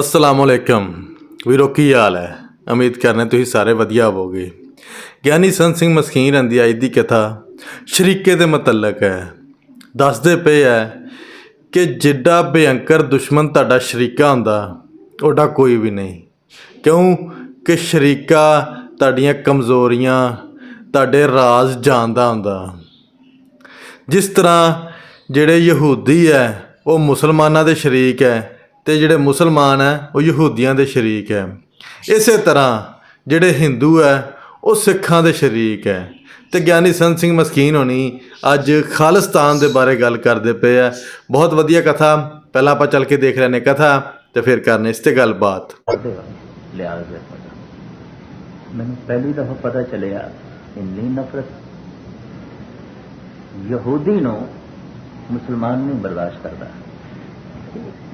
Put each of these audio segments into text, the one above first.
ਅਸਲਾਮ ਅਲੈਕਮ। ਵੀਰੋ, ਕੀ ਹਾਲ ਹੈ? ਉਮੀਦ ਕਰਨਾ ਤੁਸੀਂ ਸਾਰੇ ਵਧੀਆ ਹੋਵੋਗੇ। ਗਿਆਨੀ ਸੰਤ ਸਿੰਘ ਮਸਕੀਨ ਦੀ ਅੱਜ ਦੀ ਕਥਾ ਸ਼ਰੀਕੇ ਦੇ ਮੁਤਲਕ ਹੈ। ਦੱਸਦੇ ਪਏ ਹੈ ਕਿ ਜਿੱਡਾ ਭਿਅੰਕਰ ਦੁਸ਼ਮਣ ਤੁਹਾਡਾ ਸ਼ਰੀਕਾ ਹੁੰਦਾ, ਉਹਦਾ ਕੋਈ ਵੀ ਨਹੀਂ। ਕਿਉਂ? ਕਿ ਸ਼ਰੀਕਾ ਤੁਹਾਡੀਆਂ ਕਮਜ਼ੋਰੀਆਂ, ਤੁਹਾਡੇ ਰਾਜ਼ ਜਾਣਦਾ ਹੁੰਦਾ। ਜਿਸ ਤਰ੍ਹਾਂ ਜਿਹੜੇ ਯਹੂਦੀ ਹੈ, ਉਹ ਮੁਸਲਮਾਨਾਂ ਦੇ ਸ਼ਰੀਕ ਹੈ ਤੇ ਜਿਹੜੇ ਮੁਸਲਮਾਨ ਹੈ, ਉਹ ਯਹੂਦੀਆਂ ਦੇ ਸ਼ਰੀਕ ਹੈ। ਇਸੇ ਤਰ੍ਹਾਂ ਜਿਹੜੇ ਹਿੰਦੂ ਹੈ, ਉਹ ਸਿੱਖਾਂ ਦੇ ਸ਼ਰੀਕ ਹੈ। ਤੇ ਗਿਆਨੀ ਸੰਤ ਸਿੰਘ ਮਸਕੀਨ ਹੋਣੀ ਅੱਜ ਖਾਲਿਸਤਾਨ ਦੇ ਬਾਰੇ ਗੱਲ ਕਰਦੇ ਪਏ ਆ। ਬਹੁਤ ਵਧੀਆ ਕਥਾ। ਪਹਿਲਾਂ ਆਪਾਂ ਚੱਲ ਕੇ ਦੇਖ ਲੈਨੇ ਕਥਾ ਤੇ ਫਿਰ ਕਰਨੇ ਇਸ ਤੇ ਗੱਲਬਾਤ। ਉਹਦੇ ਦੇ ਪਤਾ ਮੈਨੂੰ ਪਹਿਲੀ ਦਫਾ ਪਤਾ ਚੱਲਿਆ, ਇੰਨੀ ਨਫ਼ਰਤ। ਯਹੂਦੀ ਨੂੰ ਮੁਸਲਮਾਨ ਨਹੀਂ ਬਰਦਾਸ਼ਤ ਕਰਦਾ।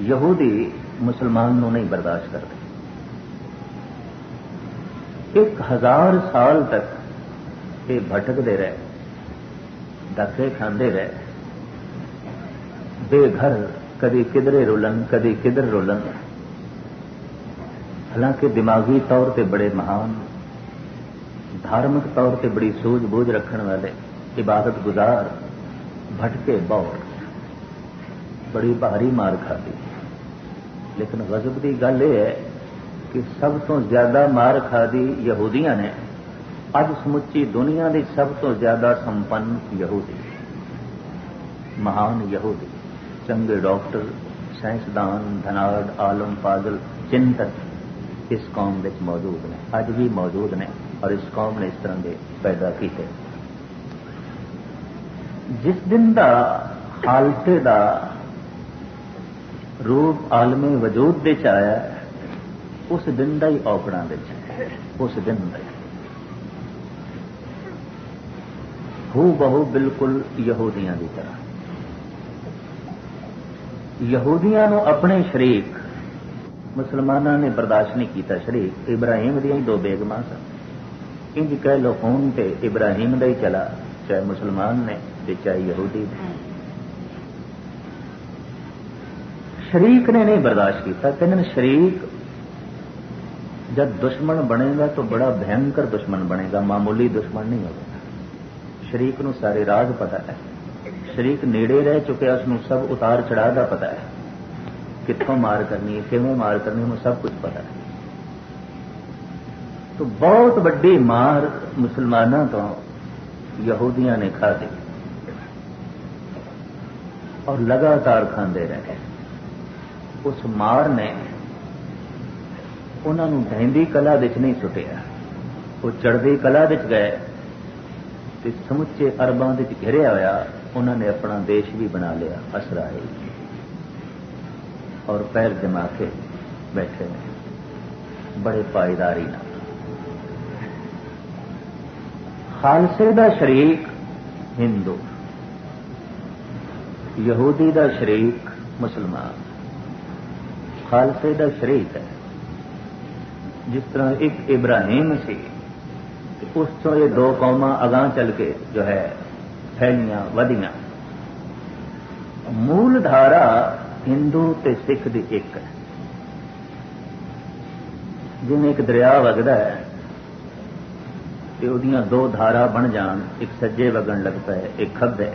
ਯਹੂਦੀ ਮੁਸਲਮਾਨ ਨੂੰ ਨਹੀਂ ਬਰਦਾਸ਼ਤ ਕਰਦੇ ਇੱਕ ਹਜ਼ਾਰ ਸਾਲ ਤੱਕ ਇਹ ਭਟਕਦੇ ਰਹੇ ਧੱਕੇ ਖਾਂਦੇ ਰਹੇ ਬੇਘਰ ਕਦੀ ਕਿਧਰੇ ਰੁਲਨ ਕਦੀ ਕਿਧਰ ਰੁਲਨ ਹਾਲਾਂਕਿ ਦਿਮਾਗੀ ਤੌਰ ਤੇ ਬੜੇ ਮਹਾਨ ਧਾਰਮਿਕ ਤੌਰ ਤੇ ਬੜੀ ਸੂਝ-ਬੂਝ ਰੱਖਣ ਵਾਲੇ ਇਬਾਦਤ ਗੁਜ਼ਾਰ ਭਟਕੇ ਬਹੁਤ ਬੜੀ ਭਾਰੀ ਮਾਰ ਖਾਦੀ ਲੇਕਿਨ ਗਜ਼ਬ ਦੀ ਗੱਲ ਇਹ ਹੈ ਕਿ ਸਭ ਤੋਂ ਜ਼ਿਆਦਾ ਮਾਰ ਖਾਦੀ ਯਹੂਦੀਆਂ ਨੇ ਅੱਜ ਸਮੁੱਚੀ ਦੁਨੀਆ ਦੇ ਸਭ ਤੋਂ ਜ਼ਿਆਦਾ ਸੰਪੰਨ ਯਹੂਦੀ ਮਹਾਨ ਯਹੂਦੀ ਚੰਗੇ ਡਾਕਟਰ ਸਾਇੰਸਦਾਨ ਧਨਾੜ ਆਲਮ ਪਾਗਲ ਚਿੰਤਕ ਇਸ ਕੌਮ ਵਿੱਚ ਮੌਜੂਦ ਨੇ ਅੱਜ ਵੀ ਮੌਜੂਦ ਨੇ ਔਰ ਇਸ ਕੌਮ ਨੇ ਇਸ ਤਰ੍ਹਾਂ ਦੇ ਪੈਦਾ ਕੀਤੇ ਜਿਸ ਦਿਨ ਦਾ ਹਾਲਤੇ ਦਾ ਰੂਪ ਆਲਮੇ ਵਜੂਦ ਦੇ ਚ ਆਇਆ, ਉਸ ਦਿਨ ਦਾ ਹੀ ਔਕੜਾਂ ਵਿੱਚ ਹੈ। ਉਸ ਦਿਨ ਦਾ ਹੂ। ਬਹੁ ਬਿਲਕੁਲ ਯਹੂਦੀਆਂ ਦੀ ਤਰ੍ਹਾਂ। ਯਹੂਦੀਆਂ ਨੂੰ ਆਪਣੇ ਸ਼ਰੀਕ, ਮੁਸਲਮਾਨਾਂ ਨੇ ਬਰਦਾਸ਼ਤ ਨਹੀਂ ਕੀਤਾ ਸ਼ਰੀਕ, ਇਬਰਾਹੀਮ ਦੀਆਂ ਹੀ ਦੋ ਬੇਗਮਾਂ ਸਨ। ਇੰਜ ਕਹਿ ਲੋ ਹੁਣ ਤੇ ਇਬਰਾਹੀਮ ਦਾ ਹੀ ਚਲਾ, ਚਾਹੇ ਮੁਸਲਮਾਨ ਨੇ ਤੇ ਚਾਹੇ ਯਹੂਦੀ ਨੇ। शरीक ने नहीं बर्दाश्त किया। कहने शरीक जब दुश्मन बनेगा तो बड़ा भयंकर दुश्मन बनेगा, मामूली दुश्मन नहीं होगा। शरीक न सारे राज पता है। शरीक नेड़े रह चुके उस सब उतार चढ़ा का पता है। कितों मार करनी है किमें मार करनी है सब कुछ पता है। तो बहुत बड़ी मार मुसलमान तो यहूदिया ने खा दी और लगातार खांदे रहे। हैं ਉਸ ਮਾਰ ਨੇ ਉਹਨਾਂ ਨੂੰ ਢਹਿੰਦੀ ਕਲਾ ਵਿੱਚ ਨਹੀਂ ਸੁੱਟਿਆ। ਉਹ ਚੜ੍ਹਦੀ ਕਲਾ ਵਿੱਚ ਗਏ ਤੇ ਸਮੁੱਚੇ ਅਰਬਾਂ ਵਿੱਚ ਘਿਰਿਆ ਹੋਇਆ ਉਹਨਾਂ ਨੇ ਆਪਣਾ ਦੇਸ਼ ਵੀ ਬਣਾ ਲਿਆ, ਅਸਰਾਏ। ਔਰ ਪੈਰ ਜਮਾ ਕੇ ਬੈਠੇ ਨੇ। ਬੜੇ ਪਾਇਦਾਰੀ ਨਾਲ। ਖਾਲਸੇ ਦਾ ਸ਼ਰੀਕ ਹਿੰਦੂ, ਯਹੂਦੀ ਦਾ ਸ਼ਰੀਕ ਮੁਸਲਮਾਨ। ਖਾਲਸੇ ਦਾ ਸ਼ਰੀਕ ਹੈ। ਜਿਸ ਤਰ੍ਹਾਂ ਇੱਕ ਇਬਰਾਹੀਮ ਸੀ ਉਸ ਤੋਂ ਇਹ ਦੋ ਕੌਮਾਂ ਅਗਾਹ ਚੱਲ ਕੇ ਜੋ ਹੈ, ਫੈਲੀਆਂ, ਵਧੀਆਂ। ਮੂਲ ਧਾਰਾ ਹਿੰਦੂ ਤੇ ਸਿੱਖ ਦੀ ਇੱਕ ਹੈ। ਜਿਵੇਂ ਇੱਕ ਦਰਿਆ ਵਗਦਾ ਹੈ, ਤੇ ਉਹਦੀਆਂ ਦੋ ਧਾਰਾ ਬਣ ਜਾਣ, ਇੱਕ ਸੱਜੇ ਵਗਣ ਲੱਗਦਾ ਪਏ, ਇੱਕ ਖੱਬੇ।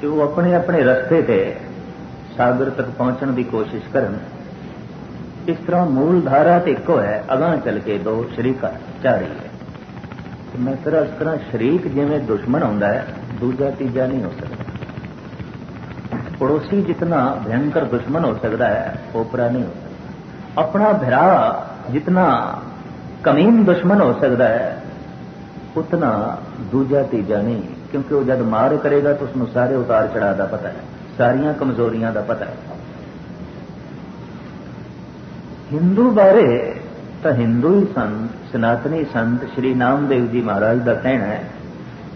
ਤੇ ਉਹ ਆਪਣੇ ਆਪਣੇ ਰਸਤੇ ਤੇ सागर तक पहुँचने की कोशिश कर इस तरह मूल धारा तो एको है अगह चल के दो शरीक जा रही है। तो मैं तरह इस तरह शरीक जिमें दुश्मन आंदा है, दूजा तीजा नहीं हो सकता पड़ोसी जितना भयंकर दुश्मन हो सकता है ओपरा नहीं हो सकता अपना भरा जितना कमीन दुश्मन हो सकता है, उतना दूजा तीजा नहीं। क्योंकि वह जब मार करेगा तो उसमें सारे उतार चढ़ा का पता है। ਸਾਰੀਆਂ ਕਮਜ਼ੋਰੀਆਂ ਦਾ ਪਤਾ ਹੈ। ਹਿੰਦੂ ਬਾਰੇ ਤਾਂ ਹਿੰਦੂ ਹੀ ਸੰਤ ਸਨਾਤਨੀ ਸੰਤ ਸ਼੍ਰੀ ਨਾਮਦੇਵ ਜੀ ਮਹਾਰਾਜ ਦਾ ਕਹਿਣਾ ਹੈ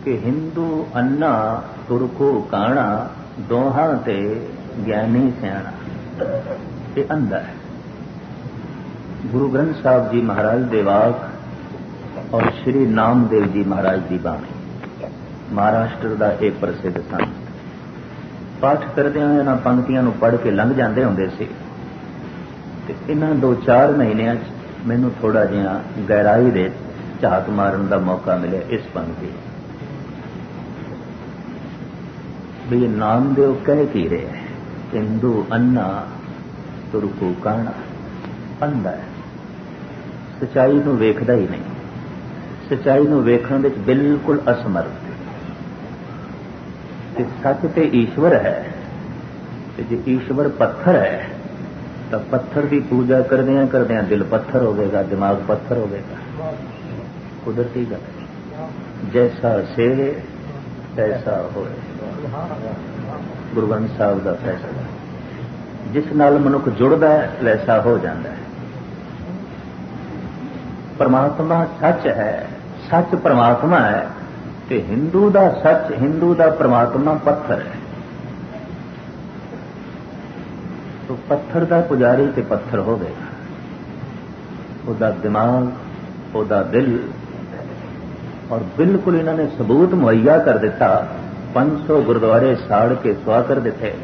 ਕਿ ਹਿੰਦੂ ਅੰਨਾ, ਤੁਰਕੋ, ਕਾਣਾ, ਦੋਹਾਂ ਤੇ ਗਿਆਨੀ ਸਿਆਣਾ ਇਹ ਅੰਧਾ ਹੈ। ਗੁਰੂ ਗ੍ਰੰਥ ਸਾਹਿਬ ਜੀ ਮਹਾਰਾਜ ਦੇ ਵਾਕ ਔਰ ਸ਼੍ਰੀ ਨਾਮਦੇਵ ਜੀ ਮਹਾਰਾਜ ਦੀ ਬਾਣੀ, ਮਹਾਰਾਸ਼ਟਰ ਦਾ ਇਹ ਪ੍ਰਸਿੱਧ ਸੰਤ ਪਾਠ ਕਰਦਿਆਂ ਇਹਨਾਂ ਪੰਕਤੀਆਂ ਨੂੰ ਪੜ੍ਹ ਕੇ ਲੰਘ ਜਾਂਦੇ ਹੁੰਦੇ ਸੀ। ਤੇ ਇਹਨਾਂ ਦੋ ਚਾਰ ਮਹੀਨਿਆਂ 'ਚ ਮੈਨੂੰ ਥੋੜਾ ਜਿਹਾ ਗਹਿਰਾਈ ਦੇ ਝਾਤ ਮਾਰਨ ਦਾ ਮੌਕਾ ਮਿਲਿਆ ਇਸ ਪੰਕਤੀ ਵੀ ਨਾਮਦੇਵ ਕਹਿ ਕੀ ਰਿਹਾ ਹੈ? ਹਿੰਦੂ ਅੰਨਾ ਤੁਰਕੂ ਕਾਣਾ। ਅੰਦਾ ਹੈ। ਸਚਾਈ ਨੂੰ ਵੇਖਦਾ ਹੀ ਨਹੀਂ। ਸਚਾਈ ਨੂੰ ਵੇਖਣ ਵਿੱਚ ਬਿਲਕੁਲ ਅਸਮਰਥ ਤੇ ਸੱਚ ਤੇ ਈਸ਼ਵਰ ਹੈ ਤੇ ਜੇ ਈਸ਼ਵਰ ਪੱਥਰ ਹੈ, ਤਾਂ ਪੱਥਰ ਦੀ ਪੂਜਾ ਕਰਦਿਆਂ ਕਰਦਿਆਂ ਦਿਲ ਪੱਥਰ ਹੋਵੇਗਾ, ਦਿਮਾਗ ਪੱਥਰ ਹੋਵੇਗਾ। ਕੁਦਰਤੀ ਗੱਲ ਹੈ। ਜੈਸਾ ਸੇਵੇ, ਤੈਸਾ ਹੋਵੇ ਗੁਰੂ ਗ੍ਰੰਥ ਸਾਹਿਬ ਦਾ ਫੈਸਲਾ। ਜਿਸ ਨਾਲ ਮਨੁੱਖ ਜੁੜਦਾ ਹੈ ਵੈਸਾ ਹੋ ਜਾਂਦਾ ਹੈ। ਪਰਮਾਤਮਾ ਸੱਚ ਹੈ, ਸੱਚ ਪਰਮਾਤਮਾ ਹੈ। ਤੇ ਹਿੰਦੂ ਦਾ ਸੱਚ, ਹਿੰਦੂ ਦਾ ਪਰਮਾਤਮਾ ਪੱਥਰ ਹੈ। ਤੋ ਪੱਥਰ ਦਾ ਪੁਜਾਰੀ ਤੇ ਪੱਥਰ ਹੋਵੇਗਾ। ਉਹਦਾ ਦਿਮਾਗ, ਉਹਦਾ ਦਿਲ, ਔਰ ਬਿਲਕੁਲ ਇਹਨਾਂ ਨੇ ਸਬੂਤ ਮੁਹੱਈਆ ਕਰ ਦਿੱਤਾ। 500 ਗੁਰਦੁਆਰੇ ਸਾੜ ਕੇ ਸਵਾ ਕਰ ਦਿੱਤੇ।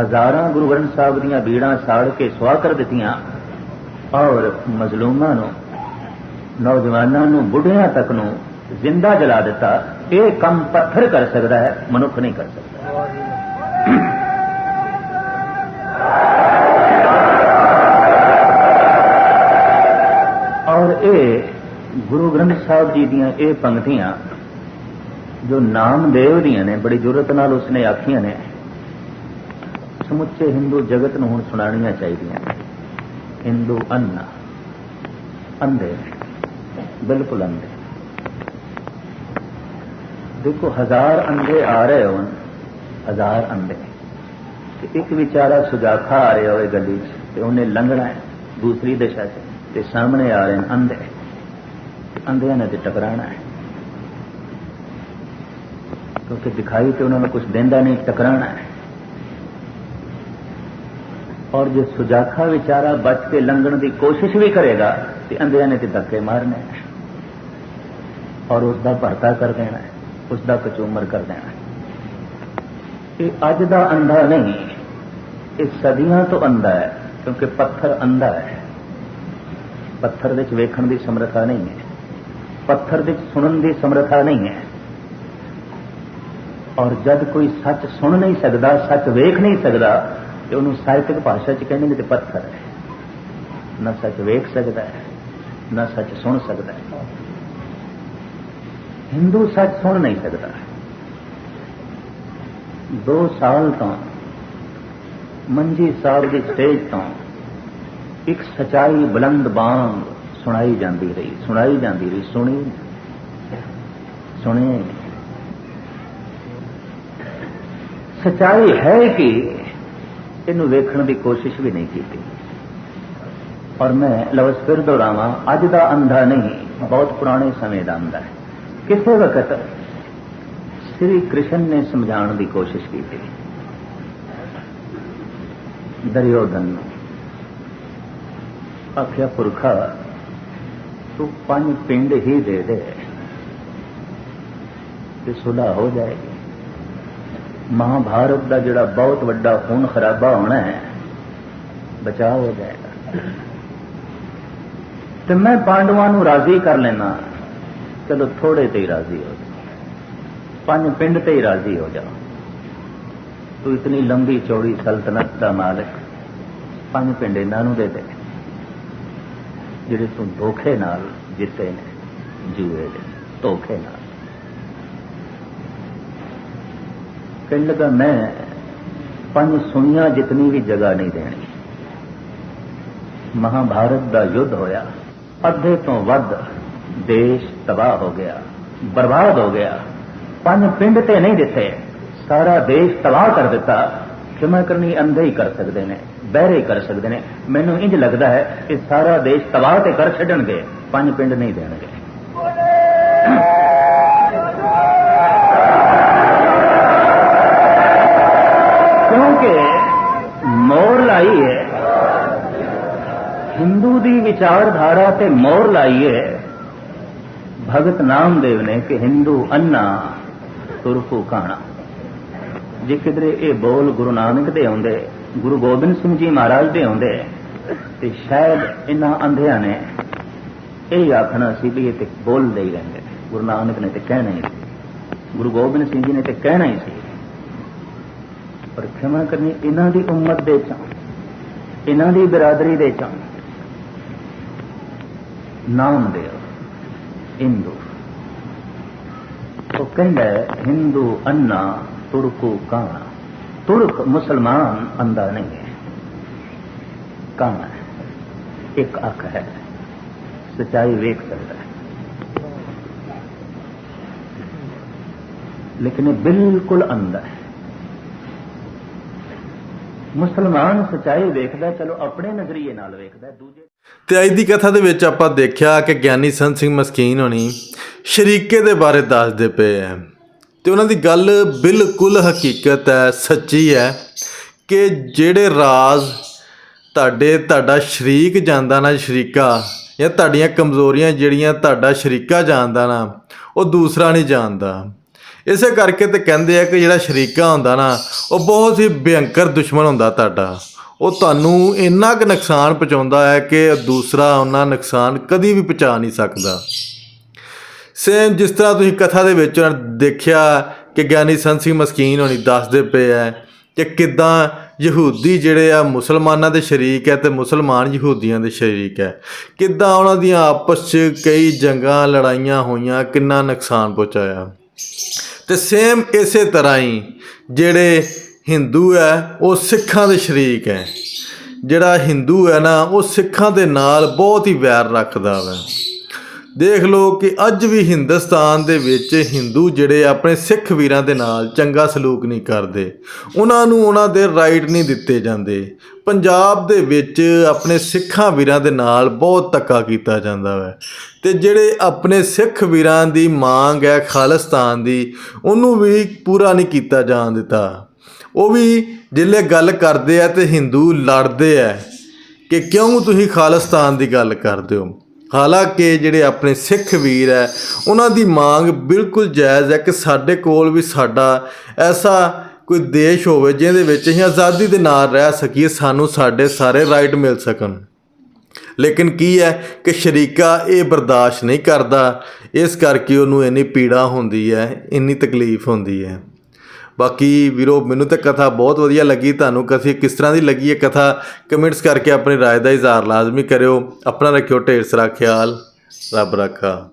ਹਜ਼ਾਰਾਂ ਗੁਰੂ ਗ੍ਰੰਥ ਸਾਹਿਬ ਦੀਆਂ ਬੀੜਾਂ ਸਾੜ ਕੇ ਸਵਾ ਕਰ ਦਿੱਤੀਆਂ। ਔਰ ਮਜ਼ਲੂਮਾਂ ਨੂੰ, ਨੌਜਵਾਨਾਂ ਨੂੰ, ਬੁੱਢਿਆਂ ਤੱਕ ਨੂੰ ਜ਼ਿੰਦਾ ਜਲਾ ਦਿੱਤਾ। ਇਹ ਕੰਮ ਪੱਥਰ ਕਰ ਸਕਦਾ ਹੈ ਮਨੁੱਖ ਨਹੀਂ ਕਰ ਸਕਦਾ ਔਰ ਇਹ ਗੁਰੂ ਗ੍ਰੰਥ ਸਾਹਿਬ ਜੀ ਦੀਆਂ ਇਹ ਪੰਕਤੀਆਂ ਜੋ ਨਾਮਦੇਵ ਦੀਆਂ ਨੇ ਬੜੀ ਜ਼ਰੂਰਤ ਨਾਲ ਉਸਨੇ ਆਖੀਆਂ ਨੇ ਸਮੁੱਚੇ ਹਿੰਦੂ ਜਗਤ ਨੂੰ ਹੁਣ ਸੁਣਾਉਣੀਆਂ ਚਾਹੀਦੀਆਂ ਨੇ ਹਿੰਦੂ ਅੰਨਾ ਅੰਧੇ ਬਿਲਕੁਲ ਅੰਧੇ ਦੇਖੋ ਹਜ਼ਾਰ ਅੰਧੇ ਆ ਰਹੇ ਹੋਣ ਹਜ਼ਾਰ ਅੰਧੇ ਤੇ ਇੱਕ ਵਿਚਾਰਾ ਸੁਜਾਖਾ ਆ ਰਿਹਾ ਹੋਵੇ ਗਲੀ 'ਚ ਤੇ ਉਹਨੇ ਲੰਘਣਾ ਹੈ ਦੂਸਰੀ ਦਿਸ਼ਾ 'ਚ ਤੇ ਸਾਹਮਣੇ ਆ ਰਹੇ ਨੇ ਅੰਧੇ ਤੇ ਅੰਧਿਆਂ ਨੇ ਤੇ ਟਕਰਾਣਾ ਹੈ ਕਿਉਂਕਿ ਦਿਖਾਈ ਤੇ ਉਹਨਾਂ ਨੂੰ ਕੁਝ ਦਿੰਦਾ ਨਹੀਂ ਟਕਰਾਣਾ ਹੈ ਔਰ ਜੇ ਸੁਜਾਖਾ ਵਿਚਾਰਾ ਬਚ ਕੇ ਲੰਘਣ ਦੀ ਕੋਸ਼ਿਸ਼ ਵੀ ਕਰੇਗਾ ਤੇ ਅੰਧਿਆਂ ਨੇ ਤੇ ਧੱਕੇ ਮਾਰਨੇ ਹੈ ਔਰ ਉਸ ਦਾ ਭਰਤਾ ਕਰ ਦੇਣਾ ਹੈ ਉਸ ਦਾ ਕਚੂਮਰ ਕਰ ਦੇਣਾ। ਇਹ ਅੱਜ ਦਾ ਅੰਧਾ ਨਹੀਂ, ਇਹ ਸਦੀਆਂ ਤੋਂ ਅੰਧਾ ਹੈ, ਕਿਉਂਕਿ ਪੱਥਰ ਅੰਧਾ ਹੈ। ਪੱਥਰ ਵਿੱਚ ਵੇਖਣ ਦੀ ਸਮਰੱਥਾ ਨਹੀਂ ਹੈ। ਪੱਥਰ ਵਿੱਚ ਸੁਣਨ ਦੀ ਸਮਰੱਥਾ ਨਹੀਂ ਹੈ। ਔਰ ਜਦ ਕੋਈ ਸੱਚ ਸੁਣ ਨਹੀਂ ਸਕਦਾ, ਸੱਚ ਵੇਖ ਨਹੀਂ ਸਕਦਾ, ਤੇ ਉਹਨੂੰ ਸਾਹਿਤਕ ਭਾਸ਼ਾ 'ਚ ਕਹਿੰਦੇ ਨੇ ਤੇ ਪੱਥਰ ਹੈ। ਨਾ ਸੱਚ ਵੇਖ ਸਕਦਾ ਹੈ, ਨਾ ਸੱਚ ਸੁਣ ਸਕਦਾ ਹੈ। ਹਿੰਦੂ ਸੱਚ ਸੁਣ ਨਹੀਂ ਸਕਦਾ ਦੋ ਸਾਲ ਤੋਂ ਮੰਜੀ ਸਾਹਿਬ ਦੀ ਸਟੇਜ ਤੋਂ ਇੱਕ ਸਚਾਈ ਬੁਲੰਦ ਬਾਂਗ ਸੁਣਾਈ ਜਾਂਦੀ ਰਹੀ ਸੁਣਾਈ ਜਾਂਦੀ ਰਹੀ ਸੁਣੀ ਸੁਣੇ ਸਚਾਈ ਹੈ ਕਿ ਇਹਨੂੰ ਵੇਖਣ ਦੀ ਕੋਸ਼ਿਸ਼ ਵੀ ਨਹੀਂ ਕੀਤੀ ਔਰ ਮੈਂ ਲਫ਼ਜ਼ ਫਿਰ ਦੁਹਰਾਵਾਂ ਅੱਜ ਦਾ ਅੰਧਾ ਨਹੀਂ ਬਹੁਤ ਪੁਰਾਣੇ ਸਮੇਂ ਦਾ ਅੰਧਾ ਹੈ ਕਿਸੇ ਵਕਤ ਸ੍ਰੀ ਕ੍ਰਿਸ਼ਨ ਨੇ ਸਮਝਾਉਣ ਦੀ ਕੋਸ਼ਿਸ਼ ਕੀਤੀ ਦਰਿਓਧਨ ਨੂੰ ਆਖਿਆ ਪੁਰਖਾ ਤੂੰ ਪੰਜ ਪਿੰਡ ਹੀ ਦੇ ਦੇ ਤੇ ਸੁਲਾ ਹੋ ਜਾਏਗੀ ਮਹਾਭਾਰਤ ਦਾ ਜਿਹੜਾ ਬਹੁਤ ਵੱਡਾ ਖੂਨ ਖਰਾਬਾ ਹੋਣਾ ਹੈ ਬਚਾਅ ਹੋ ਜਾਏਗਾ ਤੇ ਮੈਂ ਪਾਂਡਵਾਂ ਨੂੰ ਰਾਜ਼ੀ ਕਰ ਲੈਣਾ ਚਲੋ ਥੋੜੇ ਤੇ ਹੀ ਰਾਜ਼ੀ ਹੋ ਜਾ। ਪੰਜ ਪਿੰਡ ਤੇ ਹੀ ਰਾਜ਼ੀ ਹੋ ਜਾਓ ਤੂੰ ਇਤਨੀ ਲੰਬੀ ਚੌੜੀ ਸਲਤਨਤ ਦਾ ਮਾਲਕ, ਪੰਜ ਪਿੰਡ ਇਹਨਾਂ ਨੂੰ ਦੇ ਦੇ। ਜਿਹੜੇ ਤੂੰ ਧੋਖੇ ਨਾਲ ਜਿੱਤੇ ਨੇ, ਜੂਏ ਦੇ, ਧੋਖੇ ਨਾਲ। ਕਹਿਣ ਲੱਗਾ ਮੈਂ ਪੰਜ ਸੁਣੀਆਂ ਜਿਤਨੀ ਵੀ ਜਗ੍ਹਾ ਨਹੀਂ ਦੇਣੀ। ਮਹਾਭਾਰਤ ਦਾ ਯੁੱਧ ਹੋਇਆ, ਅੱਧੇ ਤੋਂ ਵੱਧ ਦੇਸ਼ ਤਬਾਹ ਹੋ ਗਿਆ, ਬਰਬਾਦ ਹੋ ਗਿਆ। ਪੰਜ ਪਿੰਡ ਤੇ ਨਹੀਂ ਦਿੱਤੇ। ਸਾਰਾ ਦੇਸ਼ ਤਬਾਹ ਕਰ ਦਿੱਤਾ। ਖਿਮਾ ਕਰਨੀ ਅੰਧੇ ਹੀ ਕਰ ਸਕਦੇ ਨੇ, ਬਹਿਰੇ ਕਰ ਸਕਦੇ ਨੇ। ਮੈਨੂੰ ਇੰਜ ਲੱਗਦਾ ਹੈ ਕਿ ਸਾਰਾ ਦੇਸ਼ ਤਬਾਹ ਤੇ ਕਰ ਛੱਡਣਗੇ, ਪੰਜ ਪਿੰਡ ਨਹੀਂ ਦੇਣਗੇ। ਕਿਉਂਕਿ ਮੋਰ ਲਾਈ ਹੈ ਹਿੰਦੂ ਦੀ ਵਿਚਾਰਧਾਰਾ ਤੇ ਮੋਰ ਲਾਈ ਹੈ ਭਗਤ ਨਾਮਦੇਵ ਨੇ ਕਿ ਹਿੰਦੂ ਅੰਨਾ ਤੁਰਕੂ ਕਾਣਾ। ਜੇ ਕਿਧਰੇ ਇਹ ਬੋਲ ਗੁਰੂ ਨਾਨਕ ਦੇ ਆਉਂਦੇ, ਗੁਰੂ ਗੋਬਿੰਦ ਸਿੰਘ ਜੀ ਮਹਾਰਾਜ ਦੇ ਆਉਂਦੇ, ਤੇ ਸ਼ਾਇਦ ਇਹਨਾਂ ਅੰਧਿਆਂ ਨੇ ਇਹ ਆਖਣਾ ਸੀ ਵੀ ਇਹ ਤੇ ਬੋਲਦੇ ਹੀ ਰਹਿੰਦੇ। ਗੁਰੂ ਨਾਨਕ ਨੇ ਤੇ ਕਹਿਣਾ ਹੀ ਸੀ। ਗੁਰੂ ਗੋਬਿੰਦ ਸਿੰਘ ਜੀ ਨੇ ਤੇ ਕਹਿਣਾ ਹੀ ਸੀ। ਪਰ ਖਿਮਾ ਕਰਨੀ ਇਹਨਾਂ ਦੀ ਉਮਤ ਦੇ ਚ, ਇਹਨਾਂ ਦੀ ਬਰਾਦਰੀ ਦੇ ਚ। ਨਾਮ ਦੇ ਹਿੰਦੂ ਉਹ ਕਹਿੰਦਾ ਹੈ, ਹਿੰਦੂ ਅੰਨਾ ਤੁਰਕੂ ਕਾਣਾ ਤੁਰਕ ਮੁਸਲਮਾਨ ਅੰਦਾ ਨਹੀਂ ਹੈ ਕਾਣਾ ਹੈ ਇੱਕ ਅੱਖ ਹੈ ਸਚਾਈ ਵੇਖ ਸਕਦਾ ਹੈ ਲੇਕਿਨ ਇਹ ਬਿਲਕੁਲ ਅੰਧਾ ਹੈ ਮੁਸਲਮਾਨ ਸਚਾਈ ਵੇਖਦਾ, ਚਲੋ ਆਪਣੇ ਨਜ਼ਰੀਏ ਨਾਲ ਵੇਖਦਾ, ਦੂਜੇ ਤੇ ਅੱਜ ਦੀ ਕਥਾ ਦੇ ਵਿੱਚ ਆਪਾਂ ਦੇਖਿਆ ਕਿ ਗਿਆਨੀ ਸੰਤ ਸਿੰਘ ਮਸਕੀਨ ਹੋਣੀ ਸ਼ਰੀਕੇ ਦੇ ਬਾਰੇ ਦੱਸਦੇ ਪਏ ਐ ਤੇ ਉਹਨਾਂ ਦੀ ਗੱਲ ਬਿਲਕੁਲ ਹਕੀਕਤ ਹੈ, ਸੱਚੀ ਹੈ ਕਿ ਜਿਹੜੇ ਰਾਜ਼ ਤੁਹਾਡੇ, ਤੁਹਾਡਾ ਸ਼ਰੀਕ ਜਾਂਦਾ ਨਾ ਸ਼ਰੀਕਾ, ਜਾਂ ਤੁਹਾਡੀਆਂ ਕਮਜ਼ੋਰੀਆਂ ਜਿਹੜੀਆਂ ਤੁਹਾਡਾ ਸ਼ਰੀਕਾ ਜਾਣਦਾ ਨਾ, ਉਹ ਦੂਸਰਾ ਨਹੀਂ ਜਾਣਦਾ ਇਸੇ ਕਰਕੇ ਤੇ ਕਹਿੰਦੇ ਆ ਕਿ ਜਿਹੜਾ ਸ਼ਰੀਕਾ ਹੁੰਦਾ ਨਾ, ਉਹ ਬਹੁਤ ਹੀ ਭਿਅੰਕਰ ਦੁਸ਼ਮਣ ਹੁੰਦਾ ਤੁਹਾਡਾ। ਉਹ ਤੁਹਾਨੂੰ ਇੰਨਾ ਕੁ ਨੁਕਸਾਨ ਪਹੁੰਚਾਉਂਦਾ ਹੈ ਕਿ ਦੂਸਰਾ ਉਹਨਾਂ ਨੁਕਸਾਨ ਕਦੀ ਵੀ ਪਹੁੰਚਾ ਨਹੀਂ ਸਕਦਾ। ਸੇਮ ਜਿਸ ਤਰ੍ਹਾਂ ਤੁਸੀਂ ਕਥਾ ਦੇ ਵਿੱਚ ਦੇਖਿਆ ਕਿ ਗਿਆਨੀ ਸੰਤ ਸਿੰਘ ਮਸਕੀਨ ਹੋਣੀ ਦੱਸਦੇ ਪਏ ਐ ਕਿ ਕਿਦਾਂ ਯਹੂਦੀ ਜਿਹੜੇ ਆ ਮੁਸਲਮਾਨਾਂ ਦੇ ਸ਼ਰੀਕ ਹੈ ਤੇ ਮੁਸਲਮਾਨ ਯਹੂਦੀਆਂ ਦੇ ਸ਼ਰੀਕ ਹੈ ਕਿਦਾਂ ਉਹਨਾਂ ਦੀਆਂ ਆਪਸ 'ਚ ਕਈ ਜੰਗਾਂ ਲੜਾਈਆਂ ਹੋਈਆਂ, ਕਿੰਨਾ ਨੁਕਸਾਨ ਪਹੁੰਚਾਇਆ। ਤੇ ਸੇਮ ਇਸੇ ਤਰ੍ਹਾਂ ਹੀ ਜਿਹੜੇ ਹਿੰਦੂ ਹੈ, ਉਹ ਸਿੱਖਾਂ ਦੇ ਸ਼ਰੀਕ ਹੈ। ਜਿਹੜਾ ਹਿੰਦੂ ਹੈ ਨਾ, ਉਹ ਸਿੱਖਾਂ ਦੇ ਨਾਲ ਬਹੁਤ ਹੀ ਵੈਰ ਰੱਖਦਾ ਵਾ। ਦੇਖ ਲਓ ਕਿ ਅੱਜ ਵੀ ਹਿੰਦੁਸਤਾਨ ਦੇ ਵਿੱਚ ਹਿੰਦੂ ਜਿਹੜੇ ਆਪਣੇ ਸਿੱਖ ਵੀਰਾਂ ਦੇ ਨਾਲ ਚੰਗਾ ਸਲੂਕ ਨਹੀਂ ਕਰਦੇ। ਉਹਨਾਂ ਨੂੰ ਉਹਨਾਂ ਦੇ ਰਾਈਟ ਨਹੀਂ ਦਿੱਤੇ ਜਾਂਦੇ। ਪੰਜਾਬ ਦੇ ਵਿੱਚ ਆਪਣੇ ਸਿੱਖਾਂ ਵੀਰਾਂ ਦੇ ਨਾਲ ਬਹੁਤ ਧੱਕਾ ਕੀਤਾ ਜਾਂਦਾ ਹੈ। ਤੇ ਜਿਹੜੇ ਆਪਣੇ ਸਿੱਖ ਵੀਰਾਂ ਦੀ ਮੰਗ ਹੈ ਖਾਲਿਸਤਾਨ ਦੀ, ਉਹਨੂੰ ਵੀ ਪੂਰਾ ਨਹੀਂ ਕੀਤਾ ਜਾਣ ਦਿੱਤਾ। ਉਹ ਵੀ ਜਿੱਲੇ ਗੱਲ ਕਰਦੇ ਆ ਤੇ ਹਿੰਦੂ ਲੜਦੇ ਆ ਕਿ ਕਿਉਂ ਤੁਸੀਂ ਖਾਲਿਸਤਾਨ ਦੀ ਗੱਲ ਕਰਦੇ ਹੋ? ਹਾਲਾਂਕਿ ਜਿਹੜੇ ਆਪਣੇ ਸਿੱਖ ਵੀਰ ਹੈ, ਉਹਨਾਂ ਦੀ ਮੰਗ ਬਿਲਕੁਲ ਜਾਇਜ਼ ਹੈ ਕਿ ਸਾਡੇ ਕੋਲ ਵੀ ਸਾਡਾ ਐਸਾ ਕੋਈ ਦੇਸ਼ ਹੋਵੇ ਜਿਹਦੇ ਵਿੱਚ ਅਸੀਂ ਆਜ਼ਾਦੀ ਦੇ ਨਾਲ ਰਹਿ ਸਕੀਏ, ਸਾਨੂੰ ਸਾਡੇ ਸਾਰੇ ਰਾਈਟ ਮਿਲ ਸਕਣ। ਲੇਕਿਨ ਕੀ ਹੈ ਕਿ ਸ਼ਰੀਕਾ ਇਹ ਬਰਦਾਸ਼ਤ ਨਹੀਂ ਕਰਦਾ, ਇਸ ਕਰਕੇ ਉਹਨੂੰ ਇੰਨੀ ਪੀੜਾ ਹੁੰਦੀ ਹੈ, ਇੰਨੀ ਤਕਲੀਫ ਹੁੰਦੀ ਹੈ। ਬਾਕੀ ਵੀਰੋ ਮੈਨੂੰ ਤਾਂ ਕਥਾ ਬਹੁਤ ਵਧੀਆ ਲੱਗੀ ਤੁਹਾਨੂੰ ਕਥਾ ਕਿਸ ਤਰ੍ਹਾਂ ਦੀ ਲੱਗੀ ਹੈ ਕਥਾ ਕਮੈਂਟਸ ਕਰਕੇ ਆਪਣੀ رائے ਦਾ ਇਜ਼ਹਾਰ ਲਾਜ਼ਮੀ ਕਰਿਓ ਆਪਣਾ ਰੱਖਿਓ ਢੇਰ ਸਾਰਾ ਖਿਆਲ ਰੱਬ ਰੱਖਾ